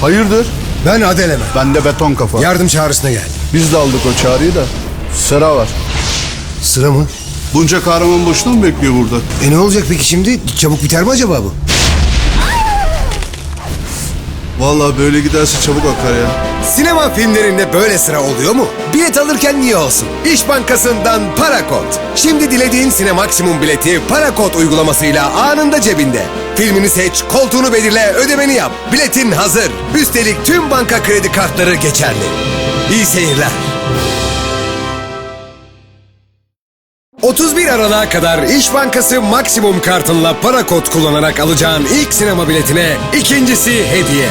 Hayırdır? Ben Adeleme. Ben de beton kafa. Yardım çağrısına geldim. Biz de aldık o çağrıyı da. Sıra var. Sıra mı? Bunca kahraman boşuna mı bekliyor burada? E ne olacak peki şimdi? Çabuk biter mi acaba bu? Vallahi böyle giderse çabuk akar ya. Sinema filmlerinde böyle sıra oluyor mu? Bilet alırken niye olsun? İş Bankası'ndan Parakot. Şimdi dilediğin Sinemaksimum bileti Parakot uygulamasıyla anında cebinde. Filmini seç, koltuğunu belirle, ödemeni yap. Biletin hazır. Üstelik tüm banka kredi kartları geçerli. İyi seyirler. 31 Aralık'a kadar İş Bankası Maksimum kartınla para kod kullanarak alacağın ilk sinema biletine ikincisi hediye.